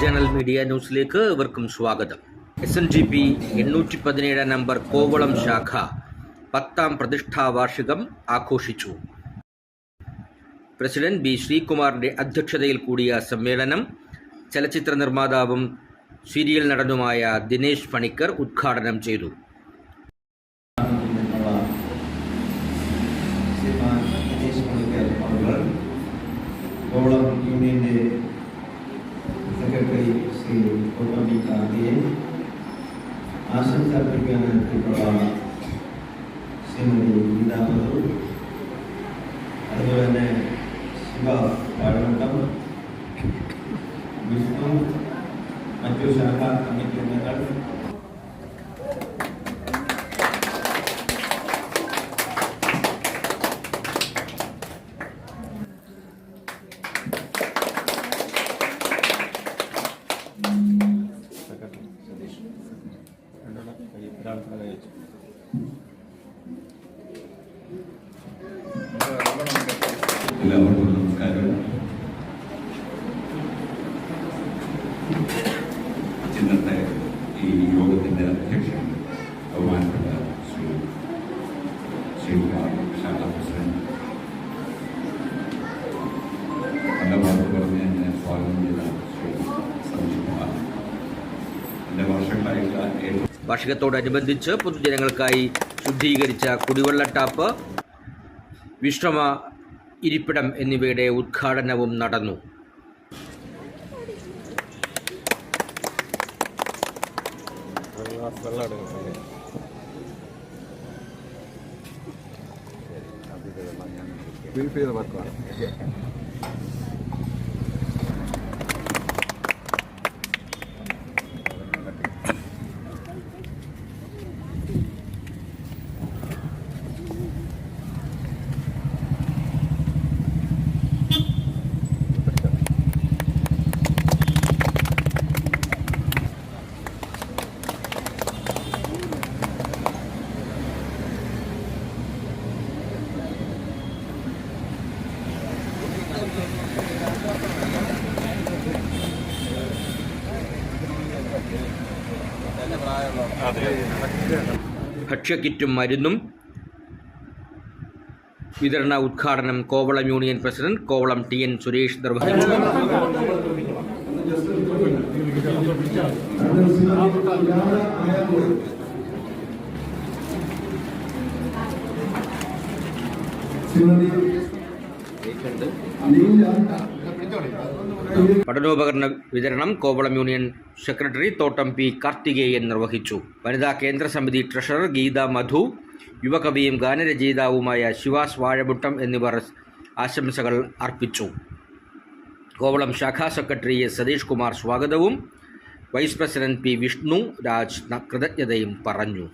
Channel media ന്യൂസിലേക്ക് ഇവർക്കും സ്വാഗതം. എസ് എൻ ജി പി എണ്ണൂറ്റി പതിനേഴ് നമ്പർ കോവളം ശാഖ പത്താം പ്രതിഷ്ഠാ വാർഷികം ആഘോഷിച്ചു. പ്രസിഡന്റ് ബി ശ്രീകുമാറിന്റെ അധ്യക്ഷതയിൽ കൂടിയ സമ്മേളനം ചലച്ചിത്ര നിർമ്മാതാവും സീരിയൽ നടനുമായ ദിനേശ് പണിക്കർ ഉദ്ഘാടനം ചെയ്തു. കോവളം സെക്രട്ടറി ശ്രീ ഗൗതമി കാന്തിയെ ആശംസ അർപ്പിക്കാനെത്തിയിട്ടുള്ള ശ്രീമതി ഗീതാ മധു അതുപോലെ തന്നെ ശിവ വാഴവട്ടം വിഷ്ണു മറ്റു ശാഖാ കമ്മിറ്റി അംഗങ്ങൾ എല്ലാവർക്കും നമസ്കാരം ഇന്നത്തെ ഈ യോഗത്തിന്റെ അധ്യക്ഷൻ ബഹുമാനപ്പെട്ട ശ്രീ ശ്രീകുമാർ ശാഖ പ്രസിഡന്റ്. നല്ല വാക്ക് പറഞ്ഞ് എന്നെ സ്വാഗതം ചെയ്ത ശ്രീ സഞ്ജീവ് കുമാർ. എന്റെ വർഷങ്ങളായിട്ടുള്ള ഏറ്റവും വാർഷികത്തോടനുബന്ധിച്ച് പൊതുജനങ്ങൾക്കായി ശുദ്ധീകരിച്ച കുടിവെള്ള ടാപ്പ് വിശ്രമ ഇരിപ്പിടം എന്നിവയുടെ ഉദ്ഘാടനവും നടന്നു. ഭക്ഷ്യക്കിറ്റും മരുന്നും. വിതരണ ഉദ്ഘാടനം Kovalam union president Kovalam T N Suresh നിർവഹിച്ചു. പഠനോപകരണ വിതരണം Kovalam union secretary Thottam P Karthikeyan നിർവഹിച്ചു. വനിതാ കേന്ദ്ര സമിതി ട്രഷറർ ഗീത മധു യുവകവിയും ഗാനരചയിതാവുമായ ശിവാസ് വാഴമുട്ടം എന്നിവർ ആശംസകൾ അർപ്പിച്ചു. കോവളം ശാഖാ സെക്രട്ടറി എസ് സതീഷ് കുമാർ സ്വാഗതവും. Vice president P Vishnu Raj കൃതജ്ഞതയും പറഞ്ഞു.